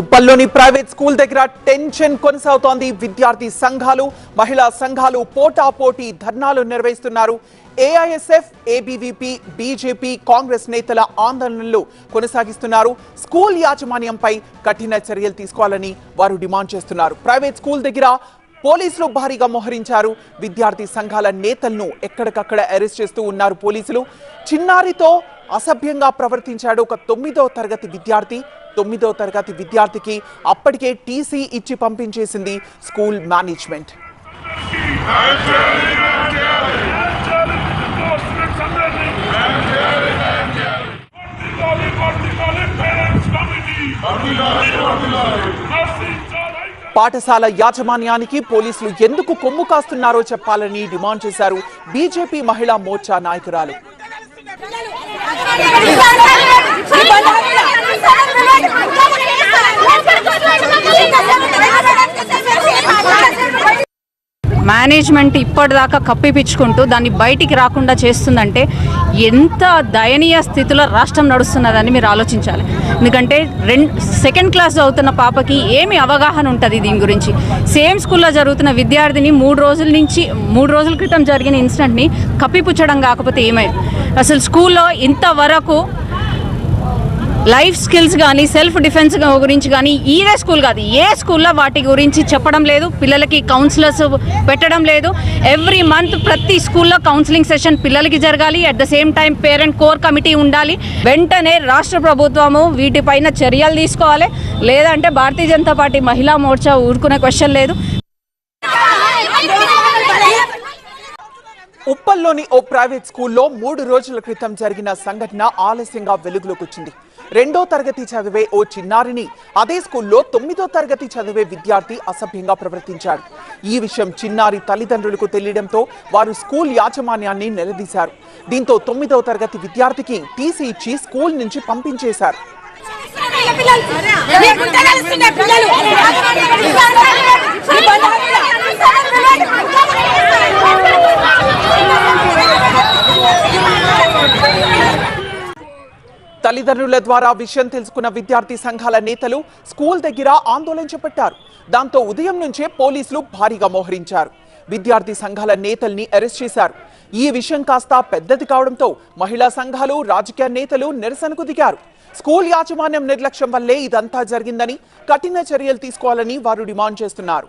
ఉప్పల్లోని private school దగ్గర tension కొనసాగుతోంది. విద్యార్థి సంఘాలు మహిళా సంఘాలు పోటాపోటీ ధర్నాలు నిర్వహిస్తున్నారు. ఏఐఎస్ఎఫ్ ఏబీవీపీ బీజేపీ కాంగ్రెస్ నేతల ఆందోళనలు కొనసాగిస్తున్నారు. స్కూల్ యాజమాన్యంపై కఠిన చర్యలు తీసుకోవాలని వారు డిమాండ్ చేస్తున్నారు. ప్రైవేట్ స్కూల్ దగ్గర పోలీసులు భారీగా మోహరించారు. విద్యార్థి సంఘాల నేతలను ఎక్కడికక్కడ అరెస్ట్ చేస్తూ ఉన్నారు పోలీసులు. చిన్నారితో అసభ్యంగా ప్రవర్తించాడు ఒక తొమ్మిదో తరగతి విద్యార్థి. తొమ్మిదో తరగతి విద్యార్థికి అప్పటికే టీసీ ఇచ్చి పంపించేసింది స్కూల్ మేనేజ్మెంట్. పాఠశాల యాజమాన్యానికి పోలీసులు ఎందుకు కొమ్ము కాస్తున్నారో చెప్పాలని డిమాండ్ చేశారు బీజేపీ మహిళా మోర్చా నాయకురాలు. మేనేజ్మెంట్ ఇప్పటిదాకా కప్పిపించుకుంటూ దాన్ని బయటికి రాకుండా చేస్తుందంటే ఎంత దయనీయ స్థితిలో రాష్ట్రం నడుస్తున్నదని మీరు ఆలోచించాలి. ఎందుకంటే రెండు సెకండ్ క్లాస్ చదువుతున్న పాపకి ఏమి అవగాహన ఉంటుంది దీని గురించి. సేమ్ స్కూల్లో జరుగుతున్న విద్యార్థిని మూడు రోజుల నుంచి మూడు రోజుల క్రితం జరిగిన ఇన్సిడెంట్ని కప్పిపుచ్చడం కాకపోతే ఏమై అసలు స్కూల్లో ఇంతవరకు లైఫ్ స్కిల్స్ కానీ సెల్ఫ్ డిఫెన్స్ గురించి కానీ ఇదే స్కూల్ కాదు. ఏ స్కూల్లో వాటి గురించి చెప్పడం లేదు. పిల్లలకి కౌన్సిలర్స్ పెట్టడం లేదు. ఎవ్రీ మంత్ ప్రతి స్కూల్లో కౌన్సిలింగ్ సెషన్ పిల్లలకి జరగాలి. At the same time parent core committee ఉండాలి. వెంటనే రాష్ట్ర ప్రభుత్వము వీటిపైన చర్యలు తీసుకోవాలి. లేదంటే భారతీయ జనతా పార్టీ మహిళా మోర్చా ఊరుకునే క్వశ్చన్ లేదు. ఉప్పల్లోని ఓ ప్రైవేట్ స్కూల్లో మూడు రోజుల క్రితం జరిగిన సంఘటన ఆలస్యంగా వెలుగులోకి వచ్చింది. రెండో తరగతి చదివే ఓ చిన్నారిని అదే స్కూల్లో తొమ్మిదో తరగతి చదివే విద్యార్థి అసభ్యంగా ప్రవర్తించాడు. ఈ విషయం చిన్నారి తల్లిదండ్రులకు తెలియడంతో వారు స్కూల్ యాజమాన్యాన్ని నిలదీశారు. దీంతో తొమ్మిదో తరగతి విద్యార్థికి టీసీ ఇచ్చి స్కూల్ నుంచి పంపించేశారు. తల్లిదండ్రుల ద్వారా విషయం తెలుసుకున్న విద్యార్థి సంఘాల నేతలు స్కూల్ దగ్గర ఆందోళన చేపట్టారు. దాంతో ఉదయం నుంచే పోలీసులు భారీగా మోహరించారు. విద్యార్థి సంఘాల నేతల్ని అరెస్ట్ చేశారు. ఈ విషయం కాస్త పెద్దది కావడంతో మహిళా సంఘాలు రాజకీయ నేతలు నిరసనకు దిగారు. స్కూల్ యాజమాన్యం నిర్లక్ష్యం వల్లే ఇదంతా జరిగిందని కఠిన చర్యలు తీసుకోవాలని వారు డిమాండ్ చేస్తున్నారు.